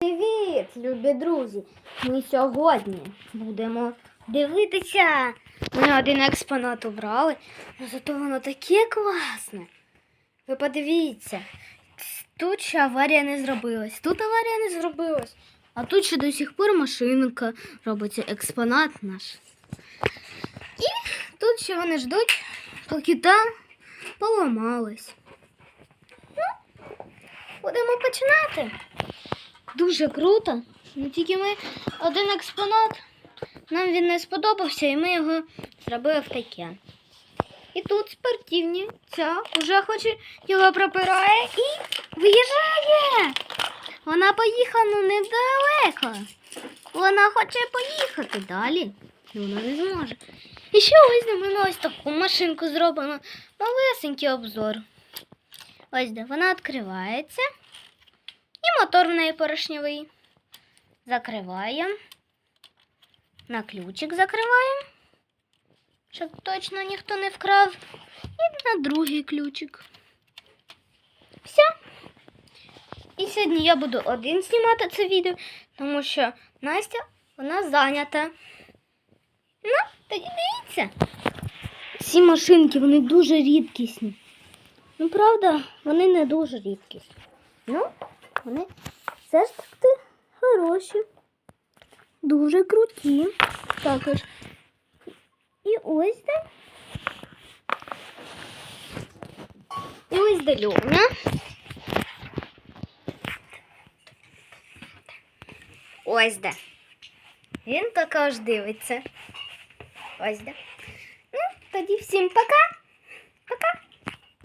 Привіт, любі друзі! Ми сьогодні будемо дивитися. Ми один експонат обрали, але зато воно таке класне. Ви подивіться, тут ще аварія не зробилась, тут аварія не зробилась, а тут ще до сих пор машинка робиться експонат наш. І тут ще вони ждуть, поки та поламалась. Ну, будемо починати. Дуже круто. Ну тільки ми один експонат. Нам він не сподобався, і ми його зробили в таке. І тут спортивні. Ця вже хоче його пропирає і виїжджає. Вона поїхала ну, недалеко. Вона хоче поїхати далі. Вона не зможе. І ще ось де ми ось таку машинку зробимо. Малесенький обзор. Ось де вона відкривається. І мотор в неї поршневий. Закриваємо. На ключик закриваємо. Щоб точно ніхто не вкрав. І на другий ключик. Все. І сьогодні я буду один знімати це відео, тому що Настя вона зайнята. Ну, тоді дивіться. Ці машинки, вони дуже рідкісні. Ну, правда, вони не дуже рідкісні. Ну, вони все ж таки хороші. Дуже круті. Також. І ось де. І ось де Льоня. Ось де. Він також дивиться. Ось де. Ну, тоді всім пока.